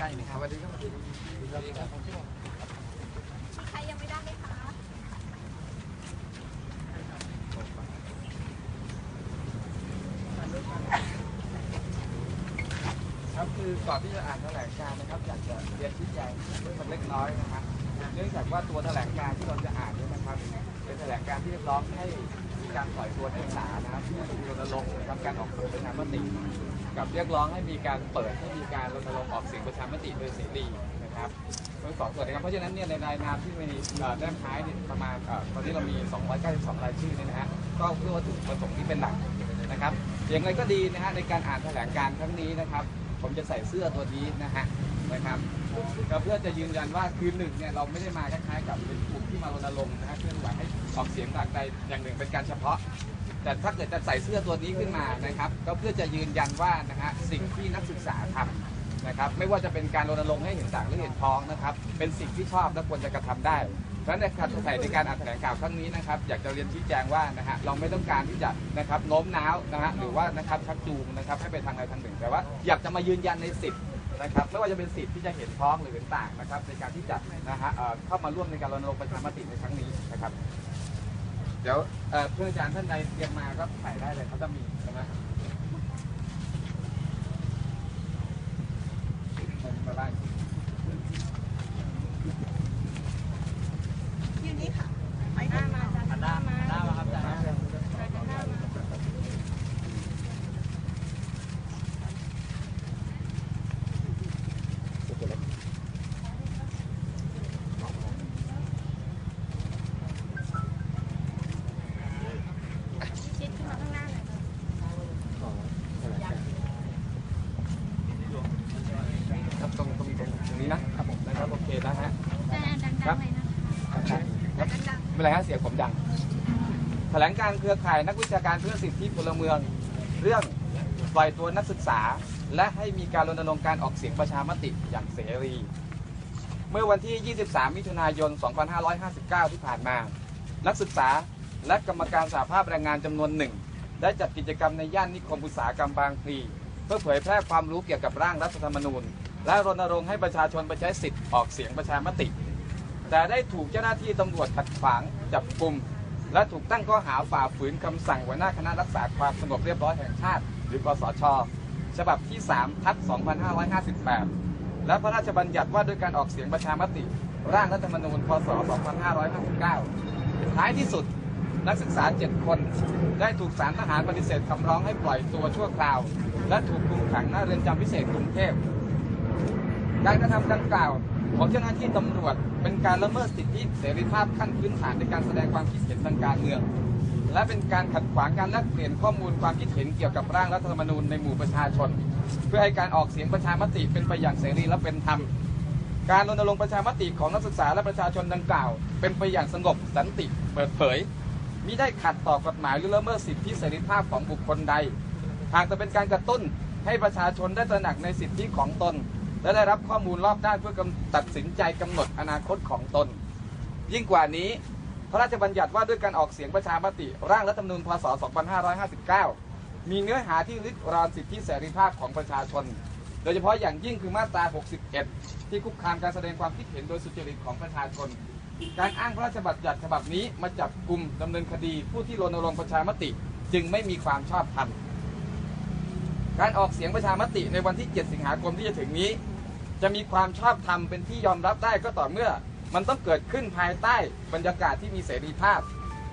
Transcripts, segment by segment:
กล้ๆนี่ครับสวัสดีครับสวัสดีครับใครยังไม่ได้ไหมคะครับคือก่อนที่จะอ่านแถลงการณ์นะครับอยากจะเรียนชี้แจงเรื่องมันเล็กน้อยนะครับเนื่องจากว่าตัวแถลงการณ์ที่เราจะอ่านเนี่ยนะครับ เป็นแถลงการณ์ที่เรียกร้องให้มีการปล่อยตัวนักศึกษานะครับที่รณรงค์นะครับการออกเสียงประชามติ กับเรียกร้องให้มีการเปิดให้มีการรณรงค์ออกเสียงประชามติโดยเสรีนะครับทั้งสองส่วนนะครับเพราะฉะนั้นเนี่ยในรายนามที่มีเด้านท้ายเนี่ยประมาณตอนนี้เรามี 292 รายชื่อเนี่ยนะฮะก็เพื่อวัตถุประสงค์ที่เป็นหลักนะครับอย่างไรก็ดีนะฮะในการอ่านแถลงการครั้งนี้นะครับ ผมจะใส่เสื้อตัวนี้นะฮะนะครับก็เพื่อจะยืนยันว่าคือหนึ่งเนี่ยเราไม่ได้มาคล้ายๆกับเป็นกลุ่มที่มารณรงค์นะฮะเคลื่อนไหวให้ออกเสียงหลักใดอย่างหนึ่งเป็นการเฉพาะ แต่ถ้าเกิดจะใส่เสื้อตัวนี้ขึ้นมานะครับ ก็เพื่อจะยืนยันว่านะฮะสิ่งที่นักศึกษาทำนะครับ ไม่ว่าจะเป็นการรณรงค์ให้เห็นต่างหรือเห็นพ้องนะครับ เป็นสิ่งที่ชอบและควรจะกระทำได้เพราะฉะนั้นในการใส่ในการอ่านแถลงข่าวครั้งนี้นะครับ อยากจะเรียนชี้แจงว่านะฮะเราไม่ต้องการที่จะนะครับโน้มน้าวนะฮะหรือว่านะครับชักจูงนะครับให้ไปทางใดทางหนึ่ง แต่ว่าอยากจะมายืนยันในสิทธิ์นะครับไม่ว่าจะเป็นสิทธิ์ที่จะเห็นพ้องหรือเห็นต่างนะครับในการที่จะนะฮะเอ่อเข้ามาร่วมในการรณรงค์ประชามติในครั้งนี้นะครับ เดี๋ยวเอ่อเพื่อนอาจารย์ท่านใดเตรียมมาก็ถ่ายได้เลยเขาจะมีใช่ไหมบ้าง ยืนนี้ค่ะไปหน้ามาจ้ะ หันหน้าหันหน้ามาครับอาจารย์ครับ หันหน้ามาชิดขึ้นมาข้างหน้าหน่อยค่ะ ครับตรงตรงตรงตรงนี้นะครับผมนะครับโอเคนะฮะ แต่ดังๆเลยนะคะ ครับ ดัง ไม่ เป็นไรฮะเสียงผมดังแถลงการเครือข่ายนักวิชาการเพื่อสิทธิพลเมือง เรื่องปล่อยตัวนักศึกษา และให้มีการรณรงค์การออกเสียงประชามติอย่างเสรี เมื่อวันที่ 23 มิถุนายน 2559 ที่ผ่านมา นักศึกษาและกรรมการสหภาพแรงงานจำนวนหนึ่ง ได้จัดกิจกรรมในย่านนิคมอุตสาหกรรมบางพลีเพื่อเผยแพร่ความรู้เกี่ยวกับร่างรัฐธรรมนูญ และรณรงค์ให้ประชาชนไปใช้สิทธิ์ออกเสียงประชามติ แต่ได้ถูกเจ้าหน้าที่ตำรวจขัดขวางจับกลุ่มและถูกตั้งข้อหาฝ่าฝืนคำสั่งหัวหน้าคณะรักษาความสงบเรียบร้อยแห่งชาติ หรือกสช ฉบับที่3ทับ2558 และพระราชบัญญัติว่าด้วยการออกเสียงประชามติ ร่างรัฐธรรมนูญพศ 2559 ท้ายที่สุดนักศึกษา 7 คน ได้ถูกศาลทหารปฏิเสธคำร้องให้ปล่อยตัวชั่วคราว และถูกคุมขังหน้าเรือนจำพิเศษกรุงเทพการกระทำดังกล่าว ของเจ้าหน้าที่ตำรวจ เป็นการละเมิดสิทธิเสรีภาพขั้นพื้นฐานในการแสดงความคิดเห็นทางการเมือง และเป็นการขัดขวางการแลกเปลี่ยนข้อมูลความคิดเห็นเกี่ยวกับร่างรัฐธรรมนูญในหมู่ประชาชน เพื่อให้การออกเสียงประชามติเป็นไปอย่างเสรีและเป็นธรรม การรณรงค์ประชามติของนักศึกษาและประชาชนดังกล่าว เป็นไปอย่างสงบสันติเปิดเผยมิได้ขัดต่อกฎหมายหรือละเมิดสิทธิเสรีภาพของบุคคลใด หากจะเป็นการกระตุ้นให้ประชาชนได้ตระหนักในสิทธิของตน และได้รับข้อมูลรอบด้านเพื่อกำตัดสินใจกำหนดอนาคตของตน ยิ่งกว่านี้ พระราชบัญญัติว่าด้วยการออกเสียงประชามติ ร่างรัฐธรรมนูญพศ 2559 มีเนื้อหาที่ริดรอนสิทธิเสรีภาพของประชาชน โดยเฉพาะอย่างยิ่งคือมาตรา 61 ที่คุกคามการแสดงความคิดเห็นโดยสุจริตของประชาชน การอ้างพระราชบัญญัติฉบับนี้มาจับกลุ่มดำเนินคดีผู้ที่รณรงค์ประชามติจึงไม่มีความชอบธรรมการออกเสียงประชามติในวันที่ 7 สิงหาคมที่จะถึงนี้ จะมีความชอบธรรมเป็นที่ยอมรับได้ก็ต่อเมื่อ มันต้องเกิดขึ้นภายใต้บรรยากาศที่มีเสรีภาพ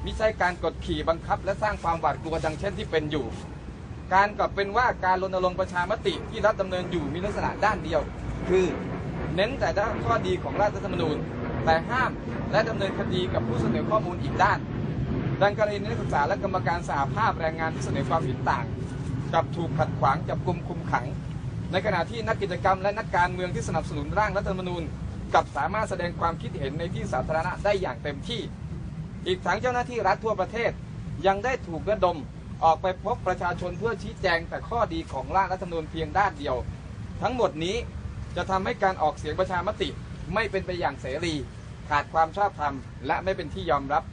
มิใช่การกดขี่บังคับ และสร้างความหวาดกลัวดังเช่นที่เป็นอยู่ การกลับเป็นว่าการรณรงค์ประชามติที่รัฐดำเนินอยู่มีลักษณะด้านเดียว คือเน้นแต่ด้านข้อดีของรัฐธรรมนูญ แต่ห้ามและดำเนินคดีกับผู้เสนอข้อมูลอีกด้าน ดังกรณีนักศึกษาและกรรมการสหภาพแรงงานที่เสนอความเห็นต่าง กับถูกขัดขวางจับกลุ่มคุมขัง ในขณะที่นักกิจกรรมและนักการเมืองที่สนับสนุนร่างรัฐธรรมนูญกลับสามารถแสดงความคิดเห็นในที่สาธารณะได้อย่างเต็มที่ อีกทั้งเจ้าหน้าที่รัฐทั่วประเทศ ยังได้ถูกระดมออกไปพบประชาชนเพื่อชี้แจงแต่ข้อดีของร่างรัฐธรรมนูญเพียงด้านเดียว ทั้งหมดนี้จะทำให้การออกเสียงประชามติไม่เป็นไปอย่างเสรี ขาดความชอบธรรม และไม่เป็นที่ยอมรับ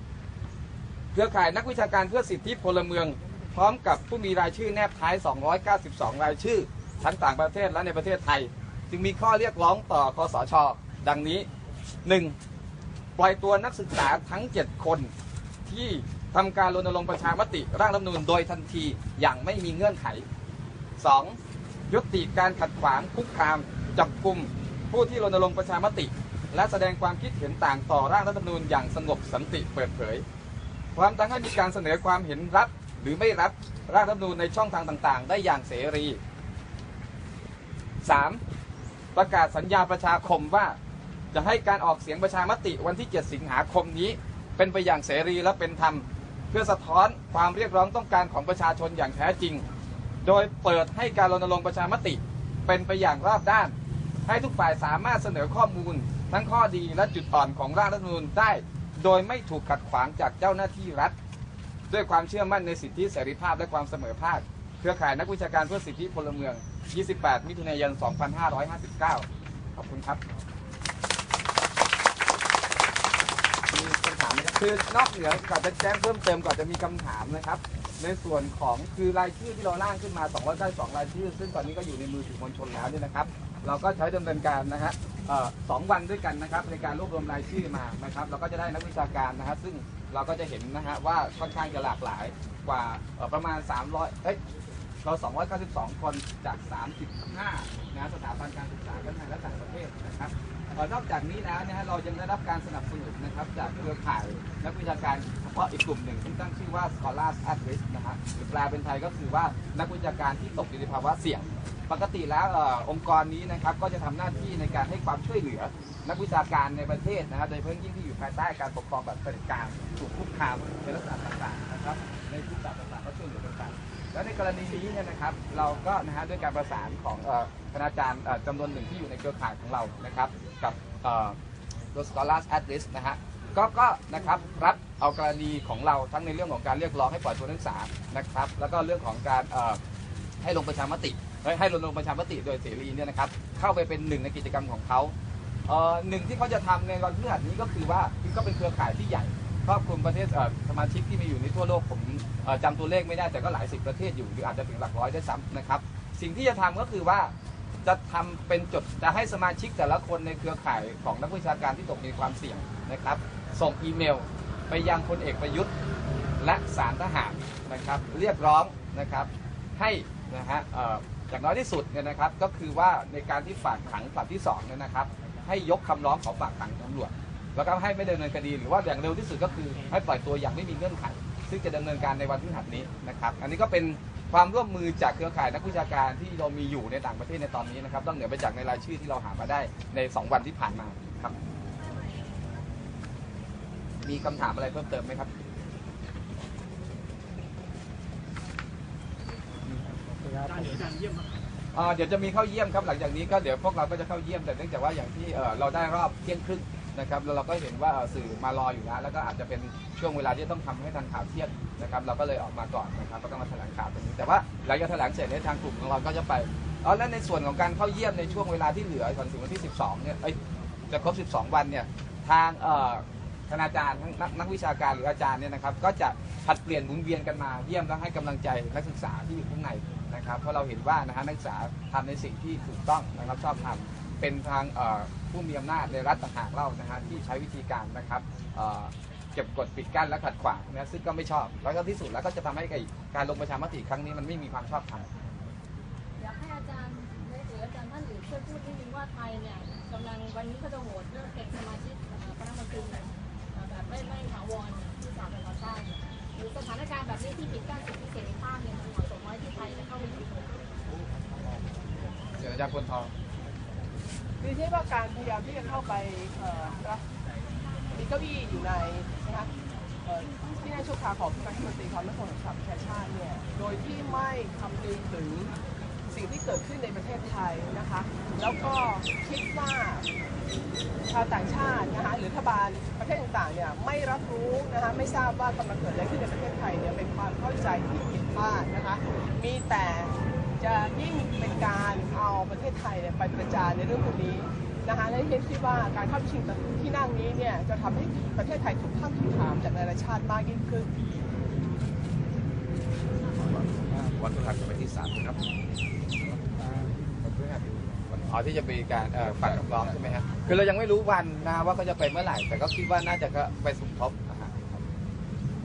เครือข่ายนักวิชาการเพื่อสิทธิพลเมือง พร้อมกับผู้มีรายชื่อแนบท้าย 292 รายชื่อ ทั้งต่างประเทศและในประเทศไทย จึงมีข้อเรียกร้องต่อคอสช ดังนี้ 1. ปล่อยตัวนักศึกษาทั้ง 7 คนที่ทำการรณรงค์ประชามติร่างรัฐธรรมนูญโดยทันทีอย่างไม่มีเงื่อนไข 2. ยุติการขัดขวางคุกคาม จับกลุ่มผู้ที่รณรงค์ประชามติ และแสดงความคิดเห็นต่างต่อร่างรัฐธรรมนูญอย่างสงบสันติเปิดเผยพร้อมทั้งให้มีการเสนอความเห็นรับหรือไม่รับร่างรัฐธรรมนูญในช่องทางต่าง ๆ ได้อย่างเสรี 3. ประกาศสัญญาประชาคมว่า จะให้การออกเสียงประชามติวันที่ 7 สิงหาคมนี้ เป็นไปอย่างเสรีและเป็นธรรม เพื่อสะท้อนความเรียกร้องต้องการของประชาชนอย่างแท้จริง โดยเปิดให้การรณรงค์ประชามติ เป็นไปอย่างรอบด้าน ให้ทุกฝ่ายสามารถเสนอข้อมูล ทั้งข้อดีและจุดอ่อนของร่างรัฐธรรมนูญได้ โดยไม่ถูกขัดขวางจากเจ้าหน้าที่รัฐ ด้วยความเชื่อมั่นในสิทธิเสรีภาพและความเสมอภาคเครือข่ายนักวิชาการเพื่อสิทธิพลเมือง 28 มิถุนายน 2559 ขอบคุณครับมีคำถามไหมครับคือนอกเหนือก่อนจะแจ้งเพิ่มเติมก่อนจะมีคำถามนะครับ ในส่วนของคือรายชื่อที่เราร่างขึ้นมา292รายชื่อ ซึ่งตอนนี้ก็อยู่ในมือสื่อมวลชนแล้วเนี่ยนะครับ เราก็ใช้ดำเนินการนะฮะสองวันด้วยกันนะครับในการรวบรวมรายชื่อมานะครับเราก็จะได้นักวิชาการนะฮะซึ่งเราก็จะเห็นนะฮะว่าค่อนข้างจะหลากหลายกว่าประมาณ 300เอ้ย เรา292 คนจาก 35นะสถาบันการศึกษาทั้งในและต่างประเทศนะครับนอกจากนี้แล้วนะฮะเรายังได้รับการสนับสนุนนะครับจากเครือข่ายนักวิชาการเฉพาะอีกกลุ่มหนึ่งที่ตั้งชื่อว่า Scholars at Risk นะฮะหรือแปลเป็นไทยก็คือว่านักวิชาการที่ตกอยู่ในภาวะเสี่ยง ปกติแล้วอองค์กรนี้นะครับก็จะทำหน้าที่ในการให้ความช่วยเหลือ นักวิชาการในประเทศนะครับโดยเฉพาะยิ่งที่อยู่ภายใต้การปกครองแบบเผด็จการถูกคุกคามในลักษณะต่างๆนะครับในรูปแบบต่างๆก็ช่วยเหลือ แล้วในกรณีนี้เนี่ยนะครับ เราก็นะฮะด้วยการประสานของเอ่อคณาจารย์จำนวนหนึ่งที่อยู่ในเครือข่ายของเรานะครับ กับเอ่อตัว Scholars at Risk นะฮะก็ก็นะครับรับเอากรณีของเราทั้งในเรื่องของการเรียกร้องให้ปล่อยตัวนักศึกษานะครับ แล้วก็เรื่องของการให้ลงประชามติให้ลงลงประชามติโดยเสรีเนี่ยนะครับ เข้าไปเป็นหนึ่งในกิจกรรมของเขาเหนึ่งที่เขาจะทำในวันพฤหัสนี้ก็คือว่าที่ก็เป็นเครือข่ายที่ใหญ่ ครอบคลุมประเทศสมาชิกที่มีอยู่ในทั่วโลกผมเอ่อจำตัวเลขไม่ได้แต่ก็หลายสิบประเทศอยู่หรืออาจจะถึงหลักร้อยได้วยซ้ำนะครับ สิ่งที่จะทำก็คือว่าจะทำเป็นจดจะให้สมาชิกแต่ละคนในเครือข่ายของนักวิชาการที่ตกในความเสี่ยงนะครับ ส่งอีเมล ไปยังพลเอกประยุทธ์และสารทหารนะครับ เรียกร้องนะครับให้นะฮะอย่างน้อยที่สุดเนี่ยนะครับก็คือว่าในการที่ฝากขังผลัดที่สองเนี่ยนะครับ ให้ยกคำร้องของฝากขังตำรวจ แล้วก็ให้ไม่ดำเนินคดีหรือว่าอย่างเร็วที่สุดก็คือให้ปล่อยตัวอย่างไม่มีเงื่อนไข ซึ่งจะดำเนินการในวันพฤหัสนี้นะครับ อันนี้ก็เป็นความร่วมมือจากเครือข่ายนักวิชาการที่เรามีอยู่ในต่างประเทศในตอนนี้นะครับต้องเหนือไปจากในรายชื่อที่เราหามาได้ใน 2 วันที่ผ่านมาครับ มีคำถามอะไรเพิ่มเติมไหมครับเอ่อเดี๋ยวจะมีเข้าเยี่ยมครับหลังจากนี้ก็เดี๋ยวพวกเราก็จะเข้าเยี่ยมแต่เนื่องจากว่าอย่างที่เอ่อเราได้รอบเที่ยงครึ่ง นะครับแล้วเราก็เห็นว่าสื่อมารออยู่แล้วแล้วก็อาจจะเป็นช่วงเวลาที่ต้องทำให้ทันข่าวเที่ยงนะครับเราก็เลยออกมาก่อนนะครับก็ต้องมาแถลงข่าวตรงนี้แต่ว่าหลังจากแถลงเสร็จเนี่ยทางกลุ่มของเราก็จะไปอ๋อและในส่วนของการเข้าเยี่ยมในช่วงเวลาที่เหลือก่อนถึงวันที่ 12เนี่ยจะครบ 12 วันเนี่ยทางคณาจารย์นักนักวิชาการหรืออาจารย์เนี่ยนะครับก็จะผัดเปลี่ยนหมุนเวียนกันมาเยี่ยมและให้กำลังใจนักศึกษาที่อยู่ข้างในนะครับเพราะเราเห็นว่านะฮะนักศึกษาทำในสิ่งที่ถูกต้องนะครับชอบทำ เป็นทางเอ่อผู้มีอำนาจในรัฐต่างหากเล่านะฮะที่ใช้วิธีการนะครับเอ่อเก็บกดปิดกั้นและขัดขวางนะซึ่งก็ไม่ชอบแล้วก็ที่สุดแล้วก็จะทำให้ไอ้การลงประชามติครั้งนี้มันไม่มีความชอบธรรมอยากให้อาจารย์หรืออาจารย์ท่านอื่นช่วยพูดนิดนึงว่าไทยเนี่ยกำลังวันนี้เขาจะโหวตเรื่องเป็นสมาชิกเอ่อคณะมนตรีเอ่อแบบไม่ไม่ถาวรเนี่ยที่สหประชาชาติเนี่ยหรือสถานการณ์แบบนี้ที่ปิดกั้นสิทธิเสรีภาพเนี่ยมันเหมาะสมไหมที่ไทยจะเข้าไปอยู่เดี๋ยวอาจารย์พลทอง ดิฉันว่าการพยายามที่จะเข้าไปรับมีเก้าอี้อยู่ในนะคะที่นั่งชั่วคราวของรัฐมนตรีความมั่นคงแห่งประชาชาติเนี่ยโดยที่ไม่คำนึงถึงสิ่งที่เกิดขึ้นในประเทศไทยนะคะ แล้วก็คิดว่าชาวต่างชาตินะคะหรือรัฐบาลประเทศต่างๆเนี่ยไม่รับรู้นะคะไม่ทราบว่ากำลังเกิดอะไรขึ้นในประเทศไทยเนี่ยเป็นความเข้าใจที่ผิดพลาดนะคะมีแต่ จะยิ่งเป็นการเอาประเทศไทยเนี่ยไปประจานในเรื่องพวกนี้นะคะและเห็นคิดว่าการเข้าชิงที่นั่งนี้เนี่ยจะทำให้ประเทศไทยถูกตั้งคำถามจากนานาชาติมากยิ่งขึ้นวันพฤหัสกับวันที่สามครับวันพฤหัสวันอ๋อที่จะมีการเอ่อฟังคำร้องใช่ไหมครับคือเรายังไม่รู้วันนะว่าเขาจะไปเมื่อไหร่แต่ก็คิดว่าน่าจะก็ไปสมทบนะฮะ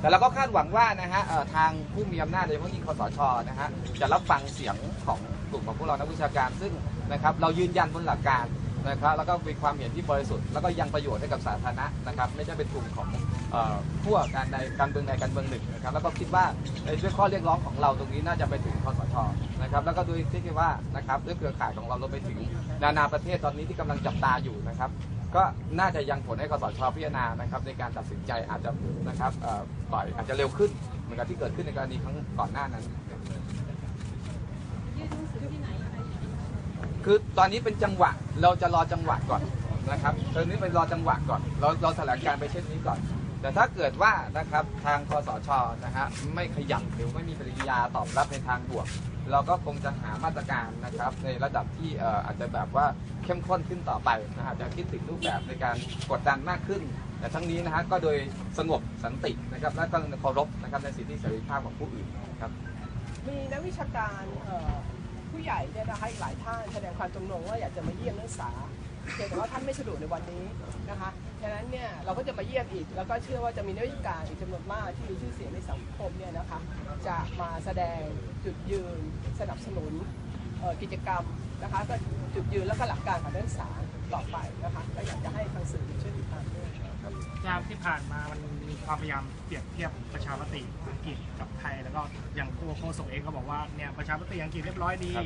แต่เราก็คาดหวังว่านะฮะทางผู้มีอำนาจโดยเฉพาะยิ่งคสชนะฮะจะรับฟังเสียงของกลุ่มของพวกเรานักวิชาการ ซึ่งนะครับเรายืนยันบนหลักการนะครับแล้วก็มีความเห็นที่บริสุทธิ์แล้วก็ยังประโยชน์ให้กับสาธารณะนะครับไม่ใช่เป็นกลุ่มของเอ่อพวการใดการเมืองใดการเมืองหนึ่งนะครับแล้วก็คิดว่าเอ่อด้วยข้อเรียกร้องของเราตรงนี้น่าจะไปถึงคอสชนะครับแล้วก็ด้วยที่ว่านะครับด้วยเครือข่ายของเราเราไปถึงนานาประเทศตอนนี้ที่กำลังจับตาอยู่นะครับ ก็น่าจะยังผลให้คสชพิจารณานะครับ ในการตัดสินใจอาจจะนะครับปล่อยอาจจะเร็วขึ้นเหมือนกับที่เกิดขึ้นในกรณีครั้งก่อนหน้านั้น คือตอนนี้เป็นจังหวะเราจะรอจังหวะก่อนนะครับตอนนี้เป็นรอจังหวะก่อน เราเราแถลงการไปเช่นนี้ก่อน แต่ถ้าเกิดว่านะครับทางคอสชนะฮะไม่ขยับหรือไม่มีปฏิกิริยาตอบรับในทางบวก เราก็คงจะหามาตรการนะครับ ในระดับที่อาจจะแบบว่าเข้มข้นขึ้นต่อไปนะฮะจะคิดถึงรูปแบบในการกดดันมากขึ้น แต่ทั้งนี้นะฮะก็โดยสงบสันตินะครับและก็เคารพนะครับในสิทธิเสรีภาพของผู้อื่นนะครับมีนักวิชาการผู้ใหญ่เนี่ยนะคะอีกหลายท่านแสดงความจำนงว่าอยากจะมาเยี่ยมนักศึกษาเพียงแต่ว่าท่านไม่สะดวกในวันนี้นะคะ ฉะนั้นเนี่ยเราก็จะมาเยี่ยมอีก แล้วก็เชื่อว่าจะมีนักวิชาการอีกจำนวนมากที่มีชื่อเสียงในสังคมเนี่ยนะคะจะมาแสดงจุดยืนสนับสนุนเอ่อกิจกรรมนะคะก็จุดยืนแล้วก็หลักการของนักศึกษาต่อไปนะคะก็อยากจะให้ทางสื่อช่วยติดตามด้วยยามที่ผ่านมามันมีความพยายามเปรียบเทียบประชามติอังกฤษกับไทยแล้วก็อย่างตัวโฆษกเองก็บอกว่าเนี่ยประชามติอังกฤษเรียบร้อยดีครับ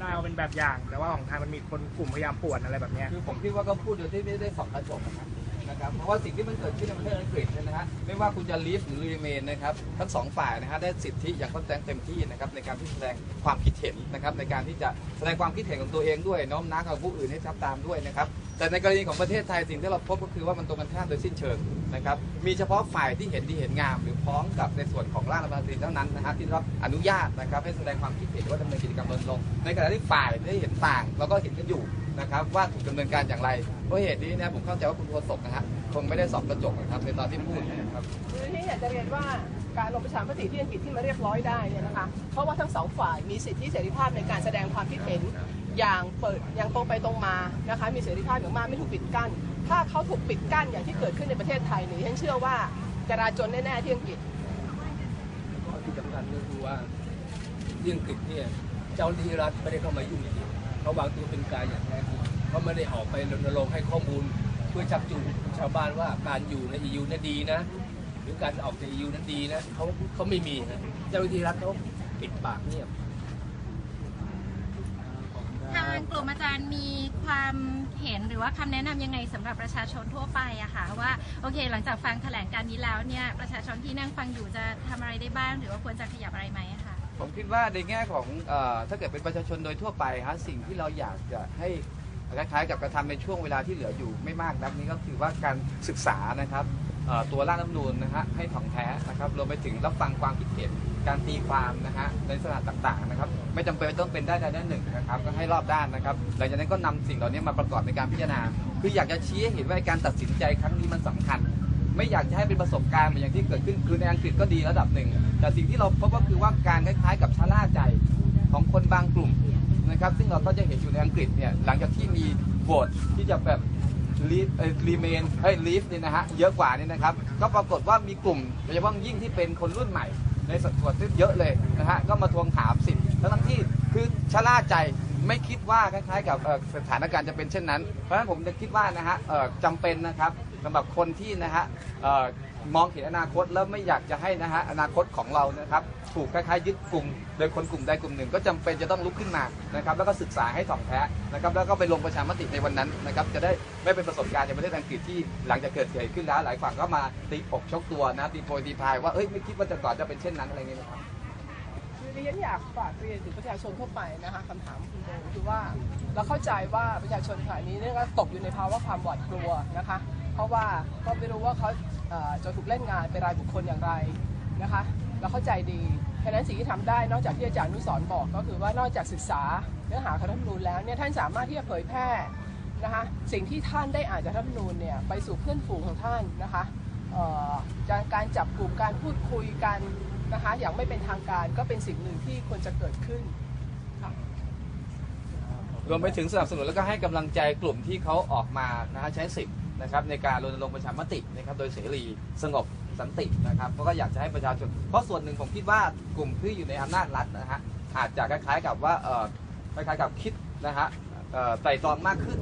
น่าเอาเป็นแบบอย่าง แต่ว่าของไทยมันมีคนกลุ่มพยายามป่วนอะไรแบบเนี้ยคือผมคิดว่าก็พูดโดยที่ไม่ได้สองกระจกนะครับ นะครับเพราะว่าสิ่งที่มันเกิดขึ้นในประเทศอังกฤษเนี่ยนะฮะไม่ว่าคุณจะลีฟหรือรีเมนนะครับทั้งสองฝ่ายนะฮะได้สิทธิอย่างค่อนข้างเต็มที่นะครับในการที่แสดงความคิดเห็นนะครับในการที่จะแสดงความคิดเห็นของตัวเองด้วยน้อมน้าวของผู้อื่นให้ทับตามด้วยนะครับแต่ในกรณีของประเทศไทยสิ่งที่เราพบก็คือว่ามันตรงกันข้ามโดยสิ้นเชิงนะครับมีเฉพาะฝ่ายที่เห็นดีเห็นงาม หรือพ้องกับในส่วนของร่างรัฐธรรมนูญเท่านั้นนะฮะที่ได้รับอนุญาตนะครับให้แสดงความคิดเห็นว่าดำเนินกิจกรรมรณรงค์ในขณะที่ฝ่ายได้เห็นต่างเราก็เห็นกันอยู่ นะครับว่าถูกดำเนินการอย่างไรเพราะเหตุนี้นะผมเข้าใจว่าคุณโฆษกนะฮะคงไม่ได้สอบกระจกนะครับในตอนที่พูดนะครับคือที่อยากจะเรียนว่าการลงประชามติที่อังกฤษที่มาเรียบร้อยได้เนี่ยนะคะเพราะว่าทั้งสองฝ่ายมีสิทธิเสรีภาพในการแสดงความคิดเห็นอย่างเปิดอย่างตรงไปตรงมานะคะมีเสรีภาพอย่างมากไม่ถูกปิดกั้น ถ้าเขาถูกปิดกั้นอย่างที่เกิดขึ้นในประเทศไทยเนี่ยฉันเชื่อว่าจราจนแน่ๆที่อังกฤษข้อที่สำคัญก็คือว่าที่อังกฤษเนี่ยเจ้าหน้าที่รัฐไม่ได้เข้ามายุ่งเกี่ยว เขาวางตัวเป็นกลารอย่างแท้จริงเขาไม่ได้ออกไปรณรงค์ให้ข้อมูล เพื่อชักจูงชาวบ้านว่าการอยู่ใน EU นั้นดีนะ หรือการออกจาก EU นั้นดีนะเขาเขาไม่มีนะเจ้าหน้าที่รัฐเขาปิดปากเงียบทางกลุ่มอาจารย์มีความเห็นหรือว่าคำแนะนำยังไงสำหรับประชาชนทั่วไปอะค่ะว่าโอเค หลังจากฟังแถลงการนี้แล้วเนี่ยประชาชนที่นั่งฟังอยู่จะทำอะไรได้บ้าง หรือว่าควรจะขยับอะไรไหม ผมคิดว่าในแง่ของเออถ้าเกิดเป็นประชาชนโดยทั่วไปฮะสิ่งที่เราอยากจะให้คล้ายๆกับกระทำในช่วงเวลาที่เหลืออยู่ไม่มากนักนี้ก็คือว่าการศึกษานะครับเอ่อตัวร่างรัฐธรรมนูญนะฮะให้ถ่องแท้นะครับรวมไปถึงรับฟังความคิดเห็นการตีความนะฮะในสถานต่างๆนะครับไม่จำเป็นต้องเป็นได้ใดด้านหนึ่งนะครับก็ให้รอบด้านนะครับหลังจากนั้นก็นำสิ่งเหล่านี้มาประกอบในการพิจารณา คืออยากจะชี้ให้เห็นว่าการตัดสินใจครั้งนี้มันสำคัญ ไม่อยากจะให้เป็นประสบการณ์เหมือนอย่างที่เกิดขึ้นคือในอังกฤษก็ดีระดับหนึ่ง แต่สิ่งที่เราพบก็คือว่าการคล้ายๆกับชะล่าใจของคนบางกลุ่มนะครับ ซึ่งเราก็จะเห็นอยู่ในอังกฤษเนี่ยหลังจากที่มีโหวตที่จะแบบรีรีเมนให้ลีฟเนี่ยนะฮะเยอะกว่านี่นะครับ ก็ปรากฏว่ามีกลุ่มโดยเฉพาะยิ่งที่เป็นคนรุ่นใหม่ ในสัดส่วนที่เยอะเลยนะฮะก็มาทวงถามสิทธิ์ทั้งที่คือชะล่าใจ ไม่คิดว่าคล้ายๆกับสถานการณ์จะเป็นเช่นนั้น เพราะฉะนั้นผมจะคิดว่านะฮะจำเป็นนะครับสำหรับคนที่นะฮะมองเห็นอนาคตแล้วไม่อยากจะให้นะฮะอนาคตของเรานะครับถูกคล้ายๆยึดกลุ่ม โดยคนกลุ่มใดกลุ่มหนึ่ง ก็จำเป็นจะต้องลุกขึ้นมานะครับแล้วก็ศึกษาให้ถ่องแท้นะครับแล้วก็ไปลงประชามติในวันนั้นนะครับจะได้ไม่เป็นประสบการณ์ในประเทศอังกฤษที่หลังจากเกิดเหตุขึ้นแล้วหลายฝั่งก็มาตีอกชกตัวนะตีโพยตีพายว่าเอ้ยไม่คิดว่าจะก่อนจะเป็นเช่นนั้นอะไรเงี้ยนะครับ ดิฉันอยากฝากเรียนถึงประชาชนทั่วไปนะคะคำถามคุณโบคือว่าเราเข้าใจว่าประชาชนขณะนี้เนี่ยก็ตกอยู่ในภาวะความหวาดกลัวนะคะ เพราะว่าก็ไม่รู้ว่าเขาจะถูกเล่นงานเป็นรายบุคคลอย่างไรนะคะ เราเข้าใจดีฉะนั้นสิ่งที่ทำได้นอกจากที่อาจารย์นุสรณ์บอกก็คือว่านอกจากศึกษาเนื้อหาของรัฐธรรมนูญแล้วเนี่ยท่านสามารถที่จะเผยแพร่นะคะสิ่งที่ท่านได้อ่านจากรัฐมนูญเนี่ยไปสู่เพื่อนฝูงของท่านนะคะเอ่อกการจับกลุ่มการพูดคุยกัน นะคะ อย่างไม่เป็นทางการก็เป็นสิ่งหนึ่งที่ควรจะเกิดขึ้นค่ะ รวมไปถึงสนับสนุนแล้วก็ให้กำลังใจกลุ่มที่เขาออกมานะฮะใช้สิทธิ์นะครับในการรณรงค์ประชามตินะครับโดยเสรีสงบสันตินะครับเพราะก็อยากจะให้ประชาชน เพราะส่วนหนึ่งผมคิดว่ากลุ่มที่อยู่ในอำนาจรัฐนะฮะอาจจะคล้ายๆกับว่าเออคล้ายๆกับคิดนะฮะเอ่อไตร่ตรองมากขึ้น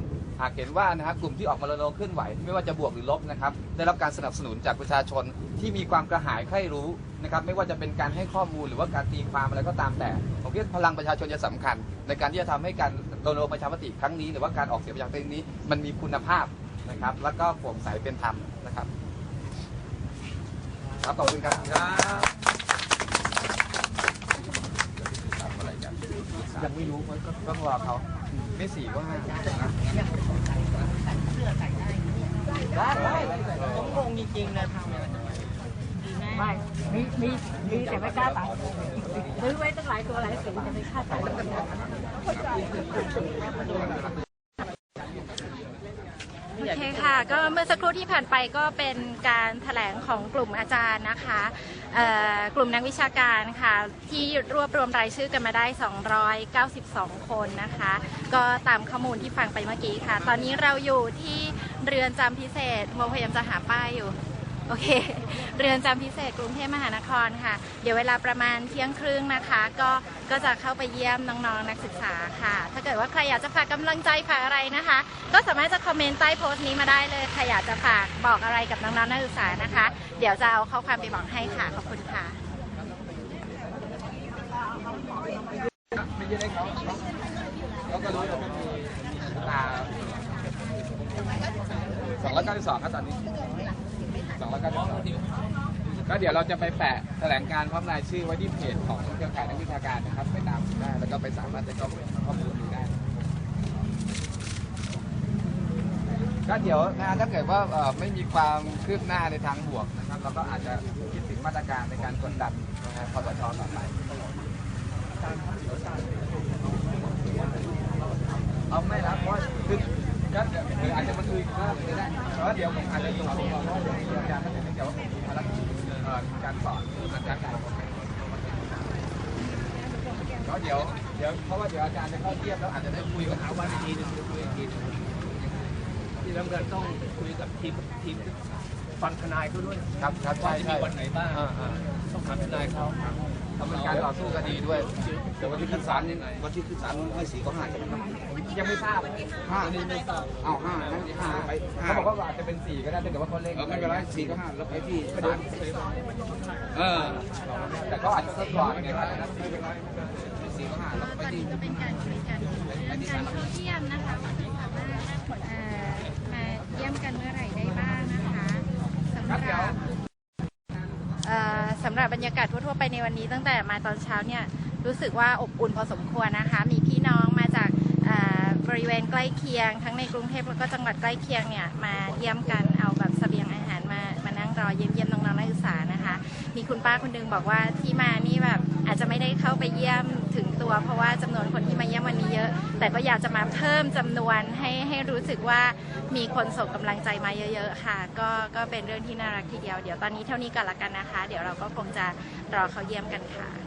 ากเห็นว่านะฮะกลุ่มที่ออกมารณรงค์เคลื่อนไหว ไม่ว่าจะบวกหรือลบนะครับได้รับการสนับสนุนจากประชาชนที่มีความกระหายใคร่รู้นะครับไม่ว่าจะเป็นการให้ข้อมูลหรือว่าการตีความอะไรก็ตามแต่ผมคิดว่าพลังประชาชนจะสำคัญ ในการที่จะทำให้การรณรงค์ประชามติครั้งนี้ หรือว่าการออกเสียงประชามติครั้งนี้มันมีคุณภาพนะครับแล้วก็โปร่งใสเป็นธรรมนะครับครับขอบคุณครับยังไม่รู้ก็ต้องรอเขาไม่สี่ก็ห้าได้ได้ ผมงงจริงๆนะไม่มีมีมีแต่ไม่กล้าตัดซื้อไว้ตั้งหลายตัวหลายสีแต่ไม่กล้าตัดโอเคค่ะ ก็เมื่อสักครู่ที่ผ่านไปก็เป็นการแถลงของกลุ่มอาจารย์นะคะกลุ่มนักวิชาการค่ะ ที่รวบรวมรายชื่อกันมาได้ 292 คนนะคะ ก็ตามข้อมูลที่ฟังไปเมื่อกี้ค่ะ ตอนนี้เราอยู่ที่เรือนจำพิเศษโมพยายามจะหาป้ายอยู่ โอเค เรือนจำพิเศษกรุงเทพมหานครค่ะ เดี๋ยวเวลาประมาณเที่ยงครึ่งนะคะ ก็ก็จะเข้าไปเยี่ยมน้องๆนักศึกษาค่ะ ถ้าเกิดว่าใครอยากจะฝากกำลังใจฝากอะไรนะคะ ก็สามารถจะคอมเมนต์ใต้โพสต์นี้มาได้เลยใครอยากจะฝากบอกอะไรกับน้องๆนักศึกษานะคะ เดี๋ยวจะเอาข้อความไปบอกให้ค่ะขอบคุณค่ะ สองร้อยเก้าสิบสองครับตอนนี้สองร้อยเก้าสิบสองก็เดี๋ยวเราจะไปแปะแถลงการพร้อมรายชื่อไว้ที่เพจของเครือข่ายนักวิชาการนะครับ ไปตามดูได้แล้วก็ไปสามารถจะเข้าไปข้อมูลดูได้ก็เดี๋ยวนะถ้าเกิดว่าไม่มีความคืบหน้าในทางบวกนะครับเราก็อาจจะคิดถึงมาตรการในการกดดันนะครับคอสชต่อไป เอาไม่รับเพราะคือก็อาจจะมาคุยก็ได้แต่ว่าเดี๋ยวผมอาจจะส่งตัวเพราะว่าเดี๋ยวอาจารย์ท่านเนื่องจากว่าผมมีภารกิจการสอนอาจารย์การก็เดี๋ยวเดี๋ยวเพราะว่าเดี๋ยวอาจารย์จะเข้าเทียบแล้วอาจจะได้คุยกับหาวันอีกทีหนึงคุยอีกทีหนึงที่สำคัญต้องคุยกับทีมทีมฟังทนายเขาด้วยครับครับว่าใช่จะมีใช่วันไหนบ้างต้องถามทนายเขา ทำเป็นการต่อสู้คดีด้วยเดี๋ยววันที่ขึ้นศาลยังไงวันที่ขึ้นศาลไม่สีก็ห้าใช่ไหมครับยังไม่ทราบห้าอันนี้ไม่ทราบเอาห้านะห้าไปห้าเขาบอกว่าอาจจะเป็นสี่ก็ได้แต่ว่าเขาเร่งเออไม่เป็นไรสี่ก็ห้าแล้วไปที่ศาลเออแต่เขาอาจจะทดลองไงว่าสี่ก็ห้าแล้วไปตอนที่นี้ก็เป็นการคุยกันเรื่องการเข้าเยี่ยมนะคะว่าจะสามารถเอ่อมาเยี่ยมกันเมื่อไหร่ได้บ้างนะคะสำหรับเอ่อ สำหรับบรรยากาศทั่วๆไปในวันนี้ตั้งแต่มาตอนเช้าเนี่ยรู้สึกว่าอบอุ่นพอสมควรนะคะ มีพี่น้องมาจากบริเวณใกล้เคียง ทั้งในกรุงเทพแล้วก็จังหวัดใกล้เคียงเนี่ยมาเยี่ยมกันเอาแบบเสบียงอาหารมามานั่งรอเยี่ยมเยี่ยมน้องๆนักศึกษานะคะ มีคุณป้าคนหนึงบอกว่าที่มานี่แบบอาจจะไม่ได้เข้าไปเยี่ยม ถึงตัว เพราะว่าจำนวนคนที่มาเยี่ยมวันนี้เยอะ แต่ก็อยากจะมาเพิ่มจำนวนให้ให้รู้สึกว่ามีคนส่งกำลังใจมาเยอะ ๆ ค่ะ ก็ก็เป็นเรื่องที่น่ารักทีเดียว เดี๋ยวตอนนี้เท่านี้ก่อนละกันนะคะ เดี๋ยวเราก็คงจะรอเขาเยี่ยมกันค่ะ